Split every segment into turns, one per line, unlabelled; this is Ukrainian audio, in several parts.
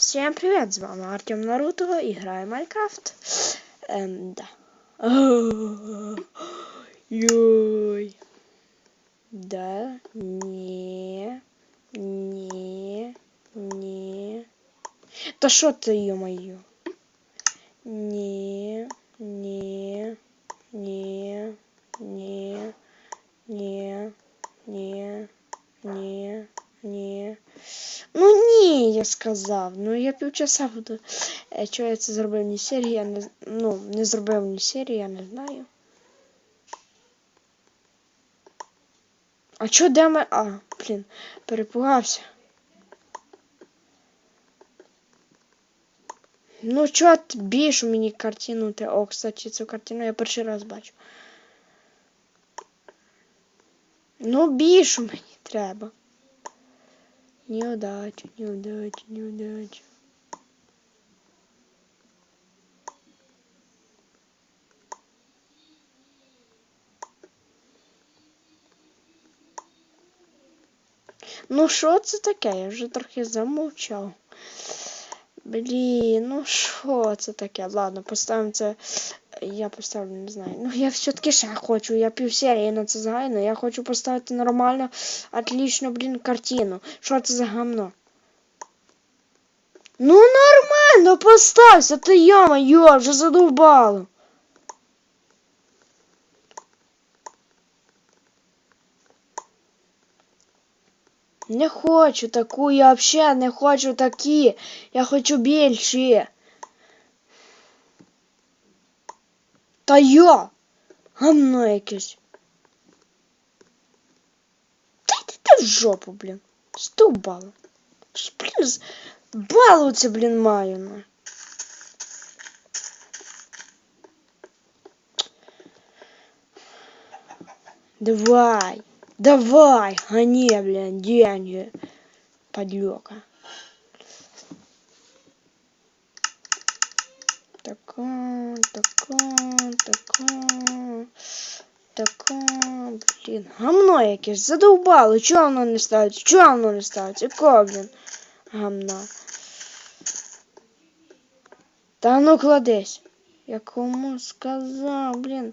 Всем привет, з вами Артем Наруто і грає Майнкрафт. Ем, да. Йой. Да, не, не, не. Та що ти, ё-моё? Не, не, не, не, не, не, не, не. Ну ні, я сказав. Ну я півчаса буду. Е, Чого я це зробив ні серії, я не ну, не зробив ні серії, я не знаю. А чо де ми. А, блін, перепугався. Ну чо ти більш мені картину ти. О, кстати, цю картину я перший раз бачу. Ну більшу мені треба. Неудача, неудача, неудача. Ну, що це таке? Я вже трохи замовчав. Блін, ну що це таке? Ладно, поставимо це. Я поставлю, не знаю. Ну, я все-таки ще хочу. Я півсерії на це згайно. Я хочу поставити нормально, отлично, блін, картину. Що це за гамно? Ну нормально, поставься, ти яма, йо, вже задовбало. Не хочу таку, я вообще не хочу такі. Я хочу більші. Та йо! Гамно якесь. Та йди ти в жопу, блін. Стовбало. Ж, Блін, з- балується, блін, маю. Ну. Давай, давай, гони, блин, деньги, подлёка. Така, така, така, така, блін, гамно якесь, задовбало, чого воно не ставиться, чого воно не ставиться, якого, блін, гамна. Та ну кладись. Я кому сказав, блін.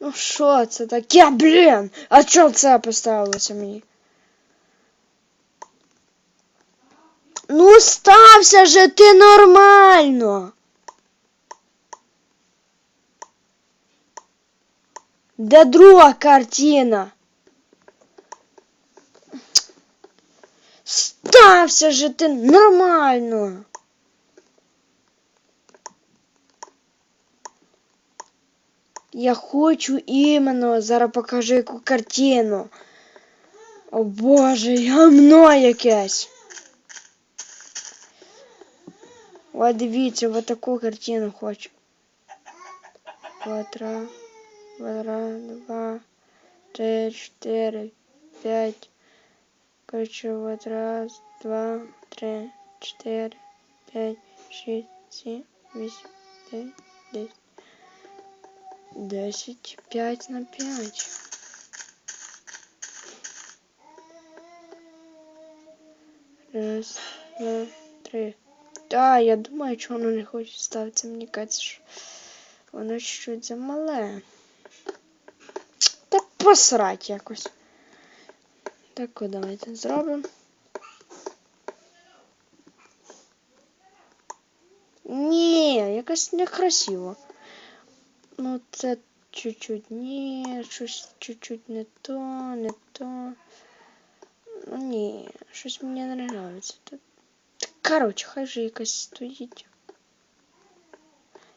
Ну що це таке, блін? А чого це поставилося мені? Ну стався же ти нормально. Де друга картина? Стався же ти нормально. Я хочу іменно, зараз покажу яку картину. О боже, гамно якесь. О, дивіться, вот таку картину хочу. Квадрат, два, три, чотири, п'ять. Короче, вот раз, два, три, чотири, п'ять, шість, сім, вісім, дев'ять, десять. Десять, пять на пять. Раз, два, три. Да, я думаю, чого воно не хоче ставитися. Мені кажеться, що воно чуть-чуть замале. Та посрать якось. Так, от давайте зробимо. Ні, якось некрасиво. Ну, це чуть-чуть ні, щось чуть-чуть не то, не то. Ну ні, щось мені не подобається. Та- та, Коротше, хай же якась стоїть.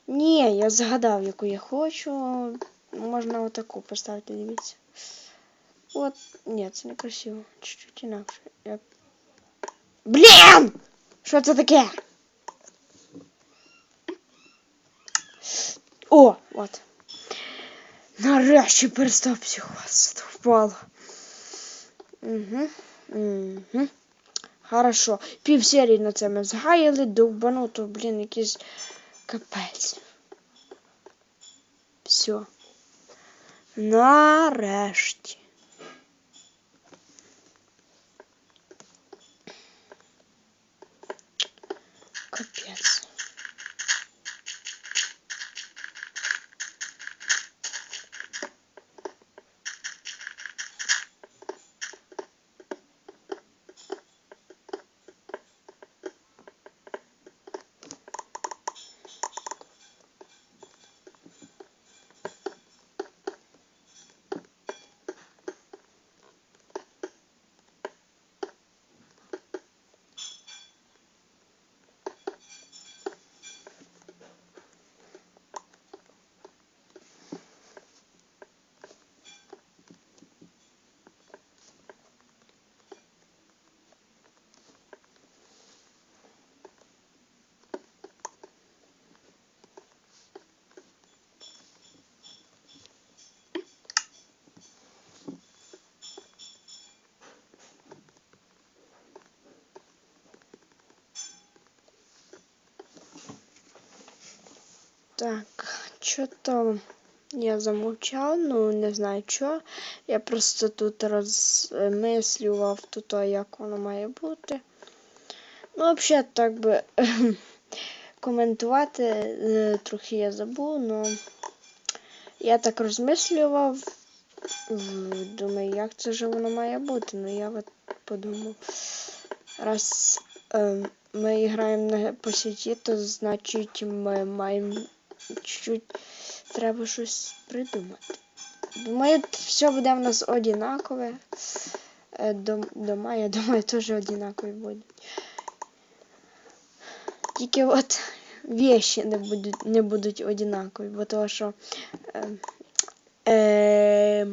Ні, я згадав, яку я хочу. Можна отаку поставити, дивіться. От, ні, це не красиво. Чуть-чуть інакше. Я... Блін! Що це таке? О, от. Нарешті перестав психуватися, впало. Угу. Угу. Хорошо. Пів серії на це ми згаяли, довбануто, блін, якийсь капець. Все. Нарешті. Капець. Так, что-то я замовчав, ну не знаю що. Я просто тут розмислював тут, як воно має бути. Ну, взагалі, так би коментувати е, трохи я забув, але я так розмислював. Думаю, як це ж воно має бути. Ну я от подумав. Раз е, ми граємо на по сіті, то значить ми маємо чуть-чуть треба щось придумати. Думаю, все буде в нас одинакове. Е, дома, я думаю, теж одинакові будуть. Тільки от вещи не будуть, не будуть одинакові, бо того, що е, е,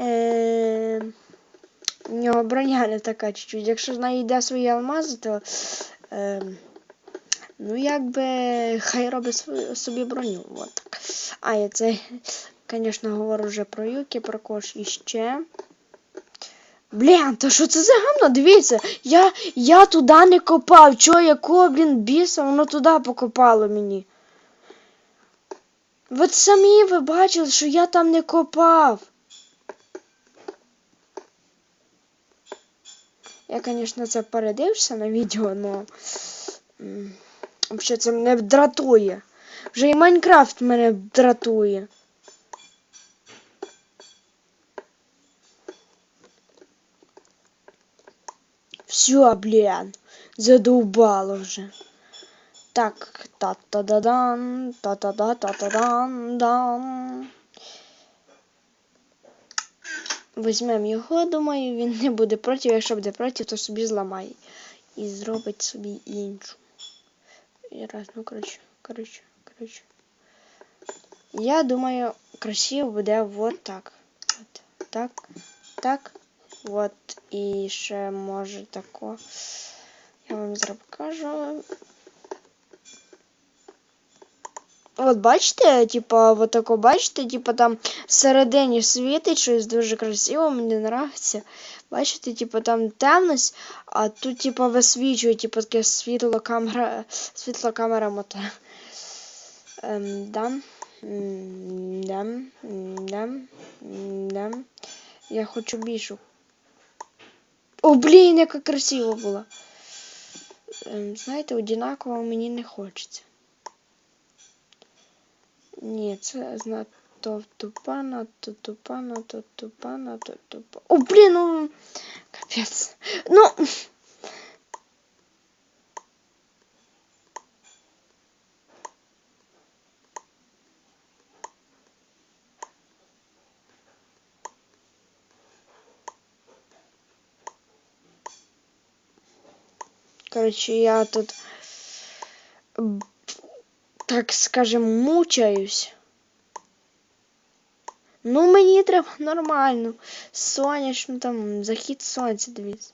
е, в нього броня не така чуть-чуть. Якщо знайде свої алмази, то е, ну якби хай робить свою собі броню. От. А, я це, звісно, говорю вже про юки, про кош і ще. Блін, то що це за гамно? Дивіться, я, я туди не копав. Чо, якого, блін, біса, воно туди покопало мені. От самі ви бачили, що я там не копав. Я, звісно, це передивився на відео, але взагалі це мене дратує. Вже і Майнкрафт мене дратує. Все, блін, задовбало вже. Так, та-та-да-дан, та-та-да, та-та-дан, дан. Візьмемо його, думаю, він не буде проти, якщо буде проти, то собі зламає. І зробить собі іншу. І раз, ну коротше, коротше, коротше. Я думаю, красиво буде вот так. От, так, так. От. І ще може тако. Я вам зараз покажу. От бачите, типа, от тако бачите, типа там всередині світить щось дуже красиво, мені подобається. Бачите, типа там темність, а тут, типа, висвічує, типа таке світло камера, світло камера мота. Ем, дам. М, Дам. М, Дам. М, Дам. Я хочу більшу. О, блін, яка красиво була. Ем, знаєте, одинаково мені не хочеться. Ні, це зна То тупана, то тупана, то тупана, то тупа. О, блін, ну капець. Ну. Короче, я тут, м, так скажем, мучаюсь. Ну, мені треба нормально. Сонячно там, захід сонця, дивіться.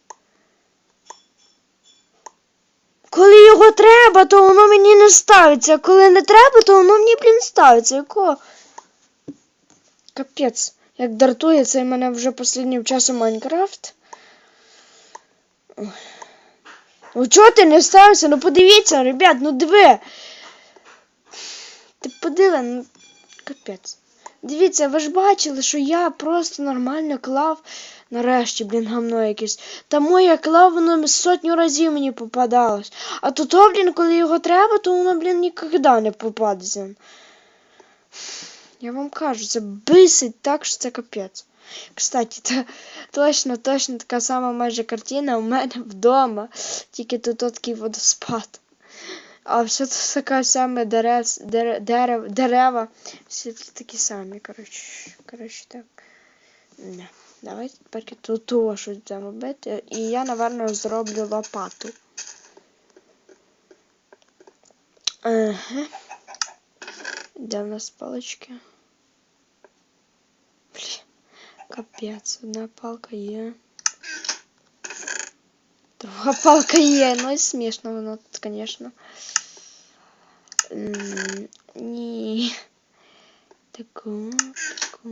Коли його треба, то воно мені не ставиться. А коли не треба, то воно мені, блін, ставиться. Якого? Капець. Як дратує цей мене вже останнім часом Майнкрафт. Ой. Ну чого ти не ставишся? Ну подивіться, ребят, ну диви. Ти подиви, ну капець. Дивіться, ви ж бачили, що я просто нормально клав Нарешті, блін, гамно якесь. Та моя клав, воно сотню разів мені попадалось. А то то, блін, коли його треба, то воно, блін, ніколи не попадеться. Я вам кажу, це бисить так, що це капець. Кстати, та, точно, точно така сама майже картина у мене вдома. Тільки тут такий водоспад. А все це така саме дерев, дерев, дерев, дерева. Всі такі самі, коротше. Коротше, так. Не. Давайте тепер тут того щось будемо робити. І я, напевно, зроблю лопату. Ага. Де в нас палички? Блін, капець, одна палка є. Друга палка є, ну і смішно воно тут, звісно. М, Ні. Таку, таку,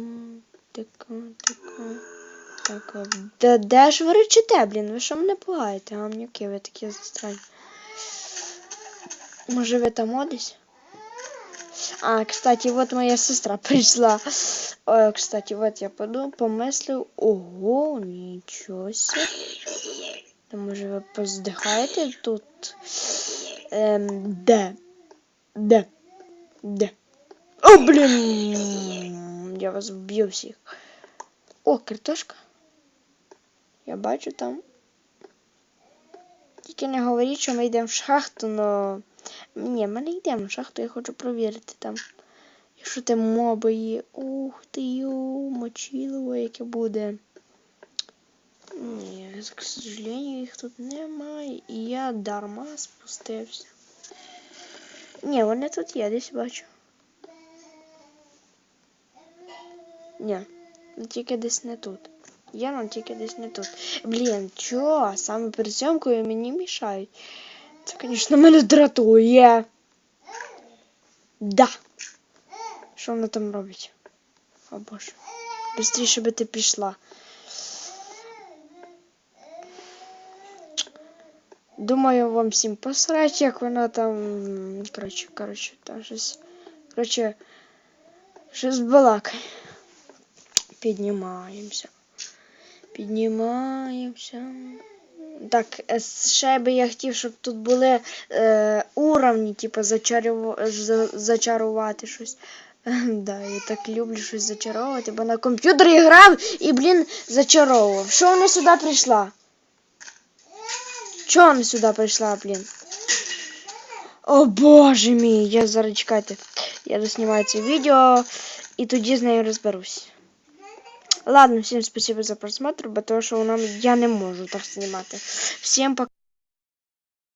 таку, таку. Так, а де, де ж ви речите, блін? Ви що мене пугаєте, гамнюки, ви такі странні. Може ви там одесь? А, кстати, вот моя сестра пришла. Ой, кстати, вот я подумал, помыслил. Ого, ничего себе. Та може ви поздихаєте тут? Ем, де? Де? Де? О, блін! Я вас вб'ю всіх. О, картошка. Я бачу там. Тільки не говоріть, що ми йдемо в шахту, но. Ні, ми не йдемо в шахту, я хочу провірити там. Якщо там моби є. Ух ти ю, мочилово, яке буде. Ні, к сожалению, їх тут немає. І я дарма спустився. Ні, вони тут є, десь бачу. Ні, ну тільки десь не тут. Я ну тільки десь не тут. Блін, чо? Саме перед зйомкою мені мішають. Це, звісно, мене дратує. Да. Що вона там робить? О боже. Быстріше би ти пішла. Думаю, вам всім посрать, як вона там. Коротше, коротше, там щось. Коротше, щось балакає. Піднімаємося. Піднімаємося. Так, е, ще би я хотів, щоб тут були е, уровні, типу, зачарю... за- зачарувати щось. Да, я так люблю щось зачаровувати, бо на комп'ютері грав і, блін, зачаровував. Що вона сюди прийшла? Чого вона сюди прийшла, блін? О боже мій, я зараз. Я доснімаю це відео і тоді з нею розберусь. Ладно, всім спасибо за просмотр, бо то, що воно я не можу так знімати. Всім пока.